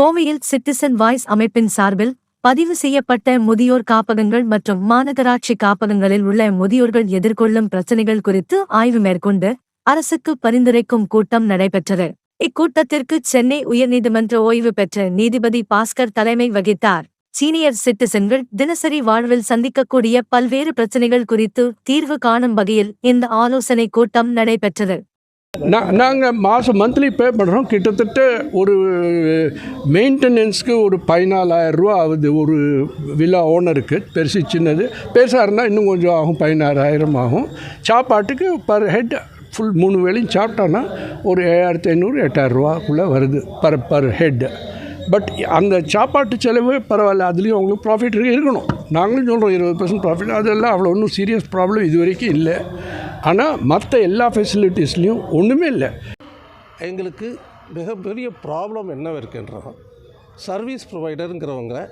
கோவையில் citizen voice அமைப்பின் சார்பில் பதிவு செய்யப்பட்ட முதியோர் காப்பகங்கள் மற்றும் மாநகராட்சி காப்பகங்களில் உள்ள முதியோர்கள் எதிர்கொள்ளும் பிரச்சினைகள் குறித்து ஆய்வு மேற்கொண்டு அரசுக்கு பரிந்துரைக்கும் கூட்டம் நடைபெற்றது. இக்கூட்டத்திற்கு சென்னை உயர்நீதிமன்ற ஓய்வு பெற்ற நீதிபதி பாஸ்கர் தலைமை வகித்தார். சீனியர் சிட்டிசன்கள் தினசரி வாழ்வில் சந்திக்கக்கூடிய பல்வேறு பிரச்சினைகள் குறித்து தீர்வு காணும் வகையில் இந்த ஆலோசனை கூட்டம் நடைபெற்றது. நாங்கள் மாதம் மந்த்லி பே பண்ணுறோம் கிட்டத்தட்ட ஒரு மெயின்டெனன்ஸ்க்கு ஒரு பதினாலாயிரரூவா ஆகுது ஒரு வில்லா ஓனருக்கு பெருசு சின்னது. பெருசாக இருந்தால் இன்னும் கொஞ்சம் ஆகும். பதினாறாயிரம் ஆகும். சாப்பாட்டுக்கு பர் ஹெட் ஃபுல் மூணு வேளையும் சாப்பிட்டோன்னா ஒரு ஏழாயிரத்தி ஐநூறு எட்டாயிரரூவாக்குள்ளே வருது பர் பர் ஹெட் பட் அந்த சாப்பாட்டு செலவு பரவாயில்ல. அதுலேயும் அவங்களுக்கு ப்ராஃபிட் இருக்கணும். நாங்களும் சொல்கிறோம் இருபது பர்சன்ட் ப்ராஃபிட் அதெல்லாம் அவ்வளோ ஒன்றும் சீரியஸ் ப்ராப்ளம் இது வரைக்கும் இல்லை. ஆனால் மற்ற எல்லா ஃபெசிலிட்டிஸ்லேயும் ஒன்றுமே இல்லை. எங்களுக்கு மிகப்பெரிய ப்ராப்ளம் என்ன இருக்குன்றோம் சர்வீஸ் ப்ரொவைடருங்கிறவங்க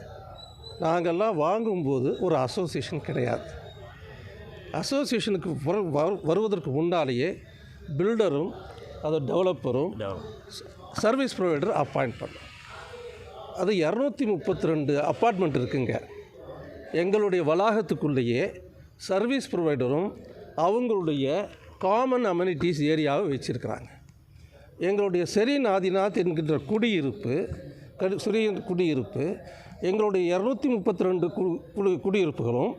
நாங்கள்லாம் வாங்கும்போது ஒரு அசோசியேஷன் கிடையாது. அசோசியேஷனுக்கு வரு- வருவதற்கு முன்னாலேயே பில்டரும் அது டெவலப்பரும் சர்வீஸ் ப்ரொவைடர் அப்பாயிண்ட் பண்ணோம். அது இரநூத்தி முப்பத்தி ரெண்டு அப்பார்ட்மெண்ட் இருக்குங்க. எங்களுடைய வளாகத்துக்குள்ளேயே சர்வீஸ் ப்ரொவைடரும் அவங்களுடைய காமன் அமெனிட்டிஸ் ஏரியாவை வச்சுருக்கிறாங்க. எங்களுடைய செரிநாதிநாத் என்கின்ற குடியிருப்பு கடி சிறிய குடியிருப்பு எங்களுடைய இரநூத்தி முப்பத்தி ரெண்டு குடி குடியிருப்புகளும்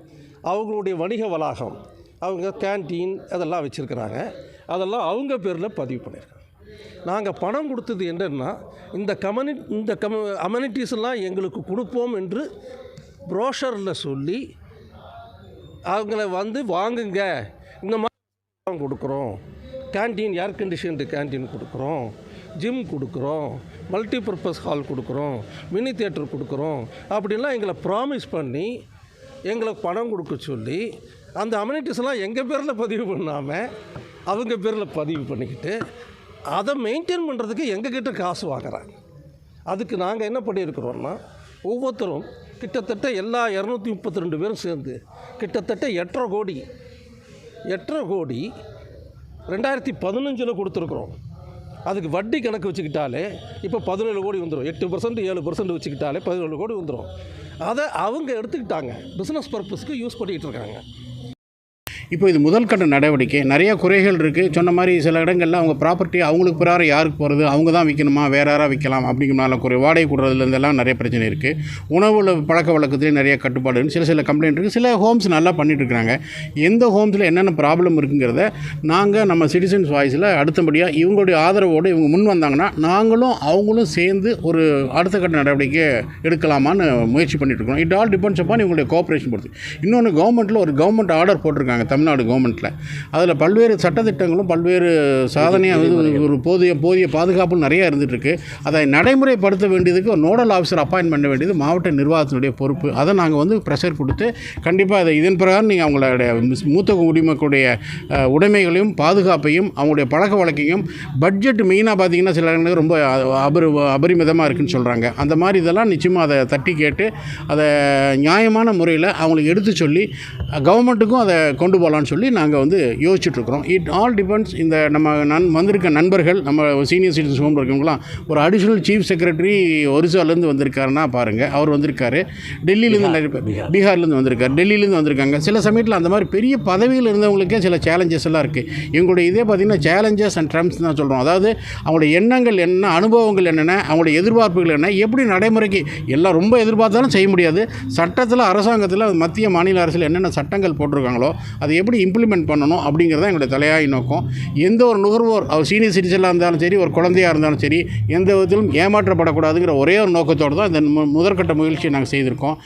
அவங்களுடைய வணிக வளாகம் அவங்க கேன்டீன் அதெல்லாம் வச்சுருக்கிறாங்க. அதெல்லாம் அவங்க பேரில் பதிவு பண்ணியிருக்காங்க நாங்கள் பணம் கொடுத்தது என்னென்னா இந்த கம்யூனி இந்த கம அமெனிட்டிஸ்லாம் எங்களுக்கு கொடுப்போம் என்று ப்ரோஷரில் சொல்லி அவங்கள வந்து வாங்குங்க இந்த மாதிரி கொடுக்குறோம். கேண்டீன் ஏர் கண்டிஷன்டு கேண்டீன் கொடுக்குறோம். ஜிம் கொடுக்குறோம். மல்டிபர்பஸ் ஹால் கொடுக்குறோம். மினி தியேட்டர் கொடுக்குறோம். அப்படின்லாம் எங்களை ப்ராமிஸ் பண்ணி எங்களுக்கு பணம் கொடுக்க சொல்லி அந்த அம்யூனிட்டிஸ்லாம் எங்கள் பேரில் பதிவு பண்ணாமல் அவங்க பேரில் பதிவு பண்ணிக்கிட்டு அதை மெயின்டைன் பண்ணுறதுக்கு எங்ககிட்ட காசு வாங்குறாங்க. அதுக்கு நாங்கள் என்ன பண்ணியிருக்கிறோம்னா ஒவ்வொருத்தரும் கிட்டத்தட்ட எல்லா இரநூத்தி முப்பத்தி ரெண்டு பேரும் சேர்ந்து கிட்டத்தட்ட எட்டரை கோடி எட்டரை கோடி ரெண்டாயிரத்தி பதினஞ்சில் கொடுத்துருக்குறோம். அதுக்கு வட்டி கணக்கு வச்சுக்கிட்டாலே இப்போ பதினேழு கோடி வந்துடும் எட்டு பர்சன்ட் ஏழு பர்சன்ட் வச்சுக்கிட்டாலே பதினேழு கோடி வந்துடும் அதை அவங்க எடுத்துக்கிட்டாங்க. பிஸ்னஸ் பர்பஸ்க்கு யூஸ் பண்ணிகிட்டு இருக்காங்க. இப்போ இது முதல் கட்ட நடவடிக்கை. நிறைய குறைகள் இருக்குது சொன்ன மாதிரி சில இடங்களில் அவங்க ப்ராப்பர்ட்டி அவங்களுக்கு பிறார யாருக்கு போகிறது அவங்க தான் விற்கணுமா வேற யாராக விற்கலாம் அப்படிங்கிறனால குறை. வாடகை கொடுறதுலேருந்தெல்லாம் நிறைய பிரச்சனை இருக்குது உணவுல பழக்க வழக்கத்துலேயும் நிறைய கட்டுப்பாடு சில சில கம்ப்ளைண்ட் இருக்குது சில ஹோம்ஸ் நல்லா பண்ணிட்டு எந்த ஹோம்ஸில் என்னென்ன ப்ராப்ளம் இருக்குங்கிறத நாங்கள் நம்ம சிட்டிசன்ஸ் வாய்ஸில் அடுத்தபடியாக இவங்களுடைய ஆதரவோடு இவங்க முன் வந்தாங்கன்னா நாங்களும் அவங்களும் சேர்ந்து ஒரு அடுத்த கட்ட நடவடிக்கை எடுக்கலாமான்னு முயற்சி பண்ணிட்டு இருக்கோம். இட் ஆல் டிபெண்ட்ஸ் அப்பான் இவங்களுடைய கோஆப்ரேஷன் பொறுத்து. இன்னொன்று கவர்மெண்ட்டில் ஒரு கவர்மெண்ட் ஆர்டர் போட்டிருக்காங்க. தமிழ்நாடு கவர்மெண்ட்டில் அதில் பல்வேறு சட்டத்திட்டங்களும் பல்வேறு சாதனையாக வந்து ஒரு போதிய போதிய பாதுகாப்பும் நிறைய இருந்துகிட்ருக்கு அதை நடைமுறைப்படுத்த வேண்டியதுக்கு நோடல் ஆஃபீஸர் அப்பாயின் பண்ண வேண்டியது மாவட்ட நிர்வாகத்தினுடைய பொறுப்பு. அதை நாங்கள் வந்து ப்ரெஷர் கொடுத்து கண்டிப்பாக அதை இதன் பிரகாரம் நீங்கள் அவங்களுடைய மூத்த குடிமக்களுடைய உடைமைகளையும் பாதுகாப்பையும் அவங்களுடைய பழக்க வழக்கையும் பட்ஜெட் மெயினாக பார்த்தீங்கன்னா சில இடங்களுக்கு ரொம்ப அபரி அபரிமிதமாக இருக்குன்னு சொல்கிறாங்க அந்த மாதிரி இதெல்லாம் நிச்சயமாக அதை தட்டி கேட்டு அதை நியாயமான முறையில் அவங்களுக்கு எடுத்து சொல்லி கவர்மெண்ட்டுக்கும் அதை கொண்டு போகலான்னு சொல்லி நாங்கள் வந்து யோசிச்சுட்ருக்குறோம். இட் ஆல் டிபெண்ட்ஸ் இந்த நம்ம நன் வந்திருக்க நண்பர்கள் நம்ம சீனியர் சிட்டிசன் ஹோம் இருக்கவங்களாம் ஒரு அடிஷ்னல் சீஃப் செக்ரட்டரி ஒரிசாலேருந்து வந்திருக்காருன்னா பாருங்கள் அவர் வந்திருக்காரு. டெல்லியிலேருந்து நிறைய பேர் பீகார்லேருந்து வந்திருக்காரு. டெல்லியிலேருந்து வந்திருக்காங்க. சில சமயத்தில் அந்த மாதிரி பெரிய பதவியில் இருந்தவங்களுக்கே சில சேலஞ்சஸ் எல்லாம் இருக்குது எங்களுடைய இதே பார்த்திங்கன்னா சேலஞ்சஸ் அண்ட் ட்ரம்ப்ஸ் தான் சொல்கிறோம் அதாவது அவங்களுடைய எண்ணங்கள் என்ன அனுபவங்கள் என்னென்ன அவங்களுடைய எதிர்பார்ப்புகள் என்ன எப்படி நடைமுறைக்கு எல்லாம் ரொம்ப எதிர்பார்த்தாலும் செய்ய முடியாது. சட்டத்தில் அரசாங்கத்தில் மத்திய மாநில அரசில் என்னென்ன சட்டங்கள் போட்டிருக்காங்களோ அதை எப்படி இம்ப்ளிமெண்ட் பண்ணணும் அப்படிங்கிறது தான் எங்களுடைய தலையாய நோக்கம். எந்த ஒரு நுகர்வோர் அவர் சீனியர் சிட்டிசனாக இருந்தாலும் சரி ஒரு குழந்தையாக இருந்தாலும் சரி எந்த விதத்திலும் ஏமாற்றப்படக்கூடாதுங்கிற ஒரே ஒரு நோக்கத்தோடு தான் இந்த மு- முதற்கட்ட முயற்சியை நாங்கள் செய்திருக்கோம்.